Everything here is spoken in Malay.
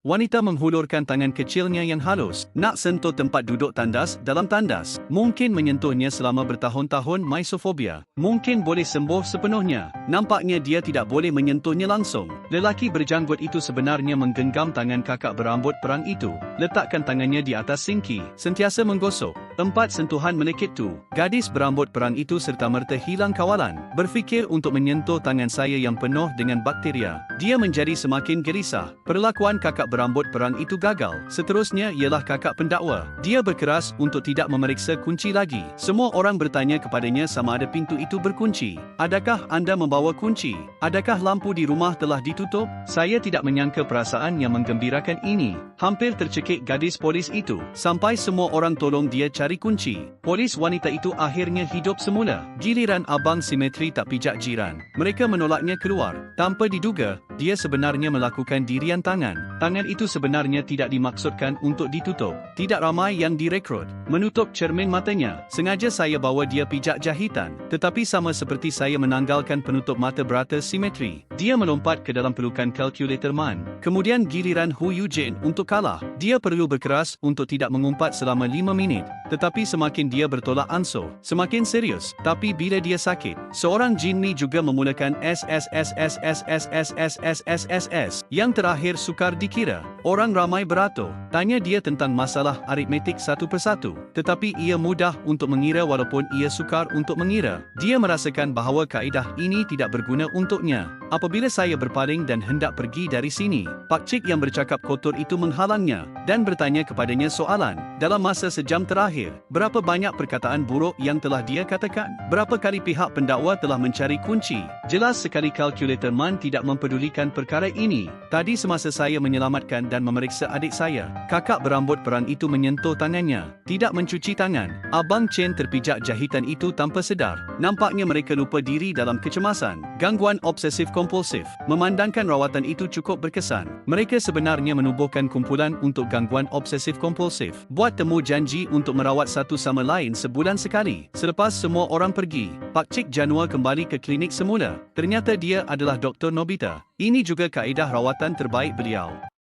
Wanita menghulurkan tangan kecilnya yang halus, nak sentuh tempat duduk tandas dalam tandas. Mungkin menyentuhnya selama bertahun-tahun misofobia. Mungkin boleh sembuh sepenuhnya. Nampaknya dia tidak boleh menyentuhnya langsung. Lelaki berjanggut itu sebenarnya menggenggam tangan kakak berambut perang itu. Letakkan tangannya di atas sinki, sentiasa menggosok. Empat sentuhan melekit tu. Gadis berambut perang itu serta merta hilang kawalan. Berfikir untuk menyentuh tangan saya yang penuh dengan bakteria. Dia menjadi semakin gerisah. Perlakuan kakak berambut perang itu gagal. Seterusnya ialah kakak pendakwa. Dia berkeras untuk tidak memeriksa kunci lagi. Semua orang bertanya kepadanya sama ada pintu itu berkunci. Adakah anda membawa kunci? Adakah lampu di rumah telah ditutup? Saya tidak menyangka perasaan yang menggembirakan ini. Hampir tercekik gadis polis itu. Sampai semua orang tolong dia cari kunci. Polis wanita itu akhirnya hidup semula. Giliran abang simetri tak pijak jiran. Mereka menolaknya keluar. Tanpa diduga, dia sebenarnya melakukan dirian tangan. Tangan itu sebenarnya tidak dimaksudkan untuk ditutup. Tidak ramai yang direkrut. Menutup cermin matanya. Sengaja saya bawa dia pijak jahitan. Tetapi sama seperti saya menanggalkan penutup mata berata simetri. Dia melompat ke dalam pelukan kalkulator man. Kemudian giliran Hu Yujin untuk kalah. Dia perlu berkeras untuk tidak mengumpat selama 5 minit. Tetapi semakin dia bertolak ansur, semakin serius. Tapi bila dia sakit, seorang jinni juga memulakan SSSS yang terakhir sukar dikira. Orang ramai beratur, tanya dia tentang masalah aritmetik satu persatu. Tetapi ia mudah untuk mengira walaupun ia sukar untuk mengira. Dia merasakan bahawa kaedah ini tidak berguna untuknya. Apabila saya berpaling dan hendak pergi dari sini, Pak Cik yang bercakap kotor itu menghalangnya dan bertanya kepadanya soalan. Dalam masa sejam terakhir, berapa banyak perkataan buruk yang telah dia katakan? Berapa kali pihak pendakwa telah mencari kunci? Jelas sekali kalkulator Man tidak mempedulikan perkara ini. Tadi semasa saya menyelamatkan dan memeriksa adik saya, kakak berambut perang itu menyentuh tangannya, tidak mencuci tangan. Abang Chen terpijak jahitan itu tanpa sedar. Nampaknya mereka lupa diri dalam kecemasan. Gangguan obsesif kompulsif. Memandangkan rawatan itu cukup berkesan. Mereka sebenarnya menubuhkan kumpulan untuk gangguan obsesif kompulsif. Buat temu janji untuk merawat satu sama lain sebulan sekali. Selepas semua orang pergi, Pak Cik Januar kembali ke klinik semula. Ternyata dia adalah Dr. Nobita. Ini juga kaedah rawatan terbaik beliau.